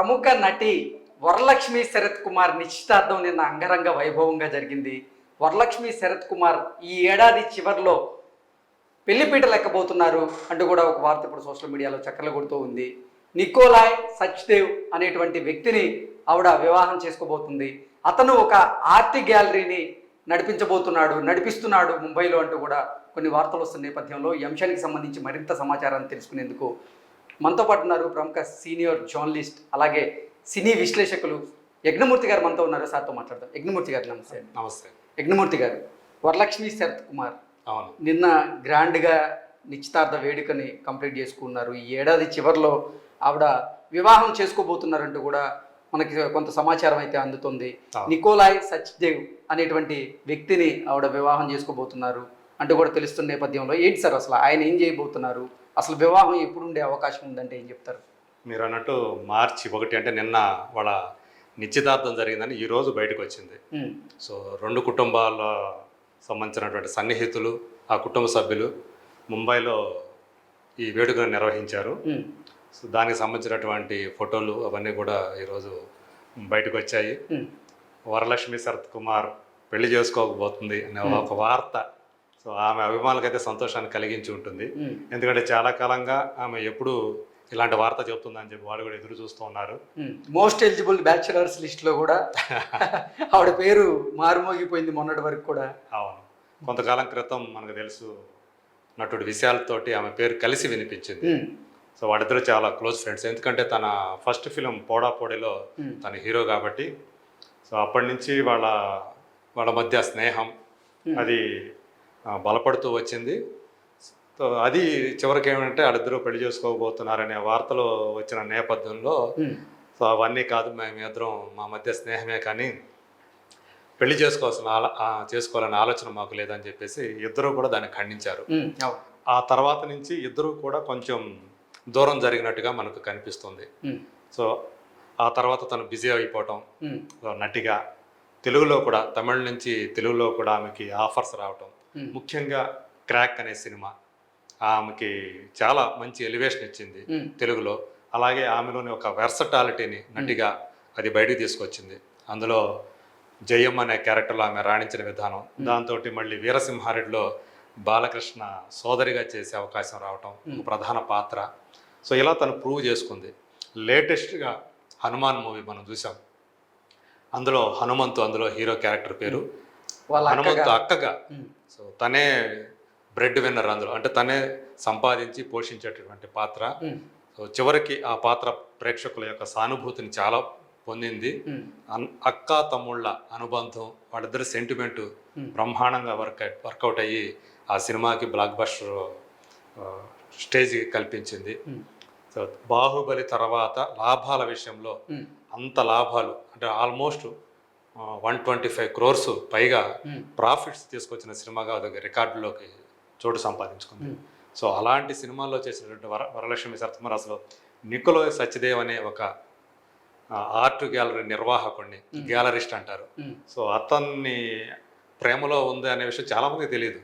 ప్రముఖ నటి వరలక్ష్మి శరత్ కుమార్ నిశ్చితార్థం నిన్న అంగరంగ వైభవంగా జరిగింది. వరలక్ష్మి శరత్ కుమార్ ఈ ఏడాది చివరిలో పెళ్ళిపీట లెక్కబోతున్నారు అంటూ కూడా ఒక వార్త ఇప్పుడు సోషల్ మీడియాలో చక్కర్లు కొడుతూ ఉంది. నికోలాయ్ సచ్దేవ్ అనేటువంటి వ్యక్తిని ఆవిడ వివాహం చేసుకోబోతుంది. అతను ఒక ఆర్ట్ గ్యాలరీని నడిపించబోతున్నాడు నడిపిస్తున్నాడు ముంబైలో అంటూ కూడా కొన్ని వార్తలు వస్తున్న నేపథ్యంలో ఈ అంశానికి సంబంధించి మరింత సమాచారాన్ని తెలుసుకునేందుకు మనతో పాటు ఉన్నారు ప్రముఖ సీనియర్ జర్నలిస్ట్ అలాగే సినీ విశ్లేషకులు యజ్ఞమూర్తి గారు మనతో ఉన్నారు. సార్తో మాట్లాడదాం. యజ్ఞమూర్తి గారు నమస్తే. నమస్తే. యజ్ఞమూర్తి గారు వరలక్ష్మి శరత్ కుమార్ అవును. నిన్న గ్రాండ్గా నిశ్చితార్థ వేడుకని కంప్లీట్ చేసుకున్నారు. ఈ ఏడాది చివరిలో ఆవిడ వివాహం చేసుకోబోతున్నారంటూ కూడా మనకి కొంత సమాచారం అయితే అందుతుంది. నికోలాయ్ సచ్దేవ్ అనేటువంటి వ్యక్తిని ఆవిడ వివాహం చేసుకోబోతున్నారు. అంటూ కూడా తెలుస్తున్న నేపథ్యంలో ఏంటి సార్ అసలు ఆయన ఏం చేయబోతున్నారు? అసలు వివాహం ఎప్పుడు ఉండే అవకాశం ఉందంటే ఏం చెప్తారు? మీరు అన్నట్టు మార్చి ఒకటి అంటే నిన్న వాళ్ళ నిశ్చితార్థం జరిగిందని ఈరోజు బయటకు వచ్చింది. సో రెండు కుటుంబాల సంబంధించినటువంటి సన్నిహితులు ఆ కుటుంబ సభ్యులు ముంబైలో ఈ వేడుకను నిర్వహించారు. సో దానికి సంబంధించినటువంటి ఫోటోలు అవన్నీ కూడా ఈరోజు బయటకు వచ్చాయి. వరలక్ష్మి శరత్ కుమార్ పెళ్ళి చేసుకోకపోతుంది అనే ఒక వార్త సో ఆమె అభిమానులకైతే సంతోషాన్ని కలిగించి ఉంటుంది. ఎందుకంటే చాలా కాలంగా ఆమె ఎప్పుడు ఇలాంటి వార్త చెబుతుందని చెప్పి వాళ్ళు కూడా ఎదురు చూస్తూ ఉన్నారు. మోస్ట్ ఎలిజిబుల్ బ్యాచులర్స్ లిస్ట్లో కూడా ఆవిడ పేరు మారుమోగిపోయింది మొన్నటి వరకు కూడా. అవును. కొంతకాలం క్రితం మనకు తెలుసు నటుడు విశాల్తోటి ఆమె పేరు కలిసి వినిపించింది. సో వాళ్ళిద్దరూ చాలా క్లోజ్ ఫ్రెండ్స్ ఎందుకంటే తన ఫస్ట్ ఫిలిం పోడా పోడీలో తన హీరో కాబట్టి సో అప్పటి నుంచి వాళ్ళ వాళ్ళ మధ్య స్నేహం అది బలపడుతూ వచ్చింది. సో అది చివరికి ఏమంటే వాళ్ళిద్దరూ పెళ్ళి చేసుకోబోతున్నారనే వార్తలు వచ్చిన నేపథ్యంలో సో అవన్నీ కాదు మేము ఇద్దరం మా మధ్య స్నేహమే కానీ పెళ్ళి చేసుకోవాల్సిన చేసుకోవాలనే ఆలోచన మాకు లేదని చెప్పేసి ఇద్దరు కూడా దాన్ని ఖండించారు. ఆ తర్వాత నుంచి ఇద్దరు కూడా కొంచెం దూరం జరిగినట్టుగా మనకు కనిపిస్తుంది. సో ఆ తర్వాత తను బిజీ అయిపోవటం నటిగా తెలుగులో కూడా తమిళ నుంచి తెలుగులో కూడా ఆమెకి ఆఫర్స్ రావటం ముఖ్యంగా క్రాక్ అనే సినిమా. ఆమెకి చాలా మంచి ఎలివేషన్ ఇచ్చింది ఉమ్, తెలుగులో. అలాగే ఆమెలోని ఒక వెర్సటాలిటీని నటిగా అది బయటకు తీసుకొచ్చింది. అందులో జయం అనే క్యారెక్టర్లో ఆమె రాణించిన విధానం. దాంతో మళ్ళీ వీరసింహారెడ్డిలో బాలకృష్ణ సోదరిగా చేసే అవకాశం రావటం ప్రధాన పాత్ర. సో ఇలా తను ప్రూవ్ చేసుకుంది. లేటెస్ట్గా హనుమాన్ మూవీ మనం చూసాం. అందులో హనుమంతు అందులో హీరో క్యారెక్టర్ పేరు హనుమంతు అక్కగా. సో తనే బ్రెడ్ విన్నర్ అందులో. అంటే తనే సంపాదించి పోషించేటటువంటి పాత్ర. సో చివరికి ఆ పాత్ర ప్రేక్షకుల యొక్క సానుభూతిని చాలా పొందింది. అక్క తమ్ముళ్ళ అనుబంధం వాళ్ళిద్దరి సెంటిమెంట్. బ్రహ్మాండంగా వర్క్ వర్కౌట్ అయ్యి ఆ సినిమాకి బ్లాక్ బస్టర్ స్టేజ్ కల్పించింది. సో బాహుబలి తర్వాత లాభాల విషయంలో అంత లాభాలు. అంటే almost one twenty five crores పైగా ప్రాఫిట్స్ తీసుకొచ్చిన సినిమాగా అది రికార్డులోకి చోటు సంపాదించుకుంది. ఉమ్, సో అలాంటి సినిమాల్లో చేసినటువంటి వర వరలక్ష్మి సరత్కుమార్ అసలు నికోలో సత్యదేవ్ అనే ఒక ఆర్ట్ గ్యాలరీ నిర్వాహకుడిని గ్యాలరిస్ట్ అంటారు. సో అతన్ని ప్రేమలో ఉంది అనే విషయం చాలా మందికి తెలియదు.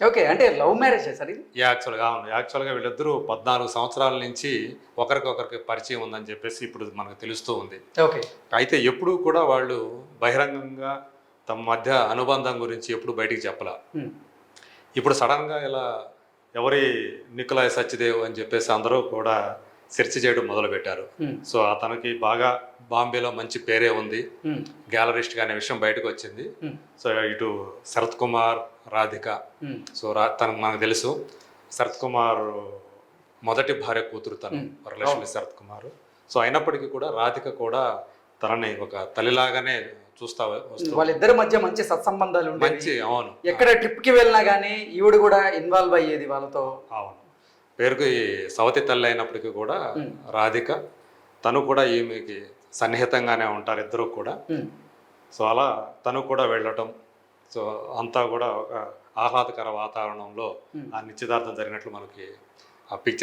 ఓకే అంటే లవ్ మ్యారేజ్ సార్ ఇది? యాక్చువల్గా అవును. యాక్చువల్గా వీళ్ళిద్దరూ పద్నాలుగు సంవత్సరాల నుంచి ఒకరికొకరికి పరిచయం ఉందని చెప్పేసి ఇప్పుడు మనకు తెలుస్తూ ఉంది. ఓకే. అయితే ఎప్పుడూ కూడా వాళ్ళు బహిరంగంగా తమ మధ్య అనుబంధం గురించి ఎప్పుడు బయటికి చెప్పలా. ఇప్పుడు సడన్గా ఇలా ఎవరి నికులాయ్ సత్యదేవ్ అని చెప్పేసి అందరూ కూడా సెర్చ్ చేయడం మొదలుపెట్టారు. సో అతనికి బాగా బాంబేలో మంచి పేరే ఉంది. ఉమ్, గ్యాలరిస్ట్గా అనే విషయం బయటకు వచ్చింది. సో ఇటు శరత్ కుమార్ రాధిక. సో రా తనకు మనకు తెలుసు శరత్ కుమార్ మొదటి భార్య కూతురు తను. వరలక్ష్మి శరత్ కుమార్. సో అయినప్పటికీ కూడా రాధిక కూడా తనని ఒక తల్లిలాగానే చూస్తా వస్తూ వాళ్ళిద్దరి మధ్య మంచి సత్సంబంధాలు మంచి అవును. ఎక్కడ ట్రిప్కి వెళ్ళినా కానీ ఈవిడ కూడా ఇన్వాల్వ్ అయ్యేది వాళ్ళతో. అవును. పేరుకి సవతి తల్లి అయినప్పటికీ కూడా. రాధిక తను కూడా ఈమెకి సన్నిహితంగానే ఉంటారు ఇద్దరు కూడా. సో అలా తను కూడా వెళ్ళటం సో అంతా కూడా ఒక ఆహ్లాదకర వాతావరణంలో. ఆ నిశ్చితార్థం జరిగినట్లు మనకి ఆ పిక్చర్